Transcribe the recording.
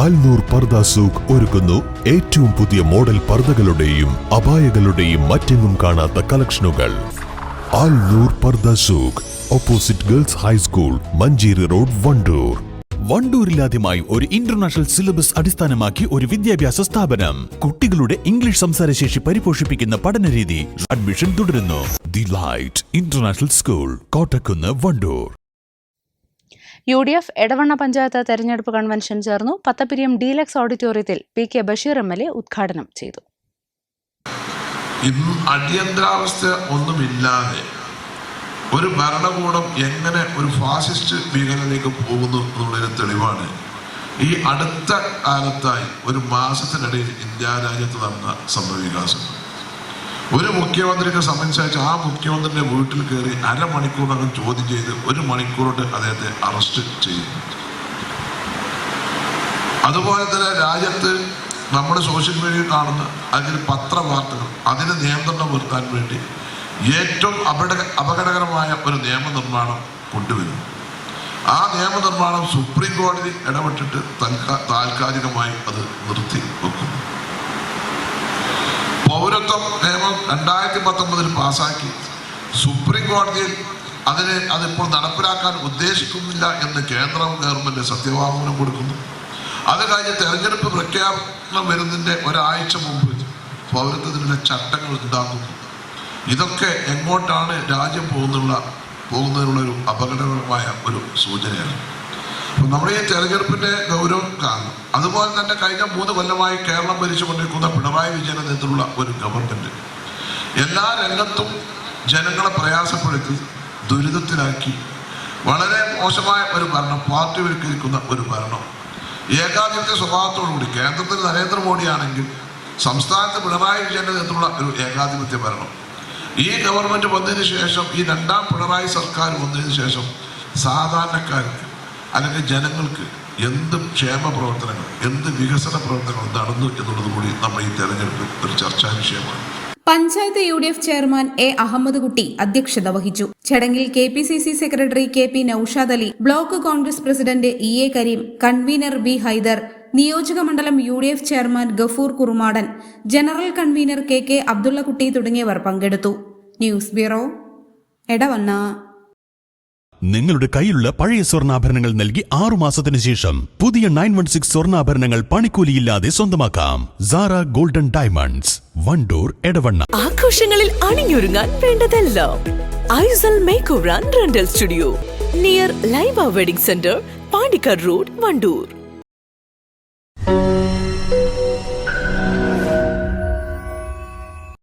ആൽനൂർ പർദ സൂഖ് ഒരുക്കുന്നു ഏറ്റവും പുതിയ മോഡൽ പർദകളുടെയും അപായകളുടെയും മറ്റെങ്ങും കാണാത്ത കളക്ഷനുകൾ. Alnoor Pardha Souq opposite girls high school Manjeri road Wandoor. വണ്ടൂരിലാദ്യമായി ഒരു ഇന്റർനാഷണൽ സിലബസ് അടിസ്ഥാനമാക്കി ഒരു വിദ്യാഭ്യാസ സ്ഥാപനം. കുട്ടികളുടെ ഇംഗ്ലീഷ് സംസാരശേഷി പരിപോഷിപ്പിക്കുന്ന പഠനരീതി അഡ്മിഷൻ തുടരുന്നു. The light international school Kottakkunnu Wandoor. U D F Edavanna panchayat തെരഞ്ഞെടുപ്പ് കൺവെൻഷൻ ചേർന്നു. പത്തപ്പിരിയം ഡീലക്സ് ഓഡിറ്റോറിയത്തിൽ P K Basheer M L A ഉദ്ഘാടനം ചെയ്തു. അടിയന്തരാവസ്ഥ ഒന്നുമില്ലാതെ ഒരു ഭരണകൂടം എങ്ങനെ ഒരു ഫാസിസ്റ്റ് ഭീകരതയിലേക്ക് പോകുന്നു എന്നുള്ളതിന് തെളിവാണ്. ഈ അടുത്ത കാലത്തായി ഒരു മാസത്തിനിടയിൽ ഇന്ത്യ രാജ്യത്ത് നടന്ന സംഭവവികാസം. ഒരു മുഖ്യമന്ത്രിക്ക് സമൻസ് അയച്ച് ആ മുഖ്യമന്ത്രിയുടെ വീട്ടിൽ കയറി അരമണിക്കൂറിനകം ചോദ്യം ചെയ്ത് ഒരു മണിക്കൂറോട്ട് അദ്ദേഹത്തെ അറസ്റ്റ് ചെയ്യുന്നു അതുപോലെ തന്നെ രാജ്യത്ത് നമ്മുടെ സോഷ്യൽ മീഡിയയിൽ കാണുന്ന അതിൽ പത്രവാർത്തകൾ അതിന് നിയന്ത്രണം വരുത്താൻ വേണ്ടി ഏറ്റവും അപകട അപകടകരമായ ഒരു നിയമനിർമ്മാണം കൊണ്ടുവരുന്നു. ആ നിയമനിർമ്മാണം സുപ്രീം കോടതി ഇടപെട്ടിട്ട് തൽക്കാ താൽക്കാലികമായി രണ്ടായിരത്തി പത്തൊമ്പതിൽ പാസാക്കി സുപ്രീം കോടതിയിൽ അതിനെ അതിപ്പോൾ നടപ്പിലാക്കാൻ ഉദ്ദേശിക്കുന്നില്ല എന്ന് കേന്ദ്രം ഗവൺമെന്റ് സത്യവാങ്മൂലം കൊടുക്കുന്നു. അത് കഴിഞ്ഞ് തെരഞ്ഞെടുപ്പ് പ്രഖ്യാപനം വരുന്നതിന്റെ ഒരാഴ്ച മുമ്പ് പൗരത്വത്തിനുള്ള ചട്ടങ്ങൾ ഉണ്ടാക്കുന്നു ഇതൊക്കെ എങ്ങോട്ടാണ് രാജ്യം പോകുന്നുള്ള പോകുന്നതിനുള്ള ഒരു അപകടകരമായ ഒരു സൂചനയാണ്. അപ്പം നമ്മുടെ ഈ തെരഞ്ഞെടുപ്പിന്റെ ഗൗരവം കാരണം അതുപോലെ തന്നെ കഴിഞ്ഞ മൂന്ന് കൊല്ലമായി കേരളം ഭരിച്ചുകൊണ്ടിരിക്കുന്ന പിണറായി വിജയന്റെ നേതൃത്വമുള്ള ഒരു ഗവൺമെന്റ്. എല്ലാ രംഗത്തും ജനങ്ങളെ പ്രയാസപ്പെടുത്തി ദുരിതത്തിലാക്കി. വളരെ മോശമായ ഒരു ഭരണം പാർട്ടിവൽക്കരിക്കുന്ന ഒരു ഭരണം. ഏകാധിപത്യ സ്വഭാവത്തോടുകൂടി കേന്ദ്രത്തിൽ നരേന്ദ്രമോദിയാണെങ്കിൽ സംസ്ഥാനത്ത് പിണറായി വിജയന്റെ നേതൃത്വമുള്ള ഒരു ഏകാധിപത്യ ഭരണം. ഈ ഗവൺമെന്റ് വന്നതിന് ശേഷം ഈ രണ്ടാം പിണറായി സർക്കാർ വന്നതിന് ശേഷം സാധാരണക്കാർക്ക് അല്ലെങ്കിൽ ജനങ്ങൾക്ക് എന്ത് ക്ഷേമ പ്രവർത്തനങ്ങൾ എന്ത് വികസന പ്രവർത്തനങ്ങൾ നടന്നു എന്നുള്ളത് കൂടി നമ്മൾ ഈ തെരഞ്ഞെടുപ്പ് ഒരു ചർച്ചാ വിഷയമാണ്. Panchayat U D F chairman A Ahmed Kutty അധ്യക്ഷത വഹിച്ചു. ചടങ്ങിൽ K P C C secretary K P Naushad Ali block Congress president E A Kareem convener B Haider നിയോജക മണ്ഡലം U D F chairman Gafoor Kurumadan general convener K K Abdullakutty തുടങ്ങിയവർ പങ്കെടുത്തു. News bureau Edavanna. നിങ്ങളുടെ കയ്യിലുള്ള പഴയ സ്വർണാഭരണങ്ങൾ നൽകി ആറു മാസത്തിന് ശേഷം പുതിയ നയൻ വൺ സിക്സ് സ്വർണാഭരണങ്ങൾ പണിക്കൂലിയില്ലാതെ സ്വന്തമാക്കാം. Zara golden diamonds Wandoor Edavanna ആഘോഷങ്ങളിൽ അണിഞ്ഞൊരുങ്ങാൻ വേണ്ടതെല്ലാം. Aisal make over rental studio. Near live wedding centre Pandikkad road Wandoor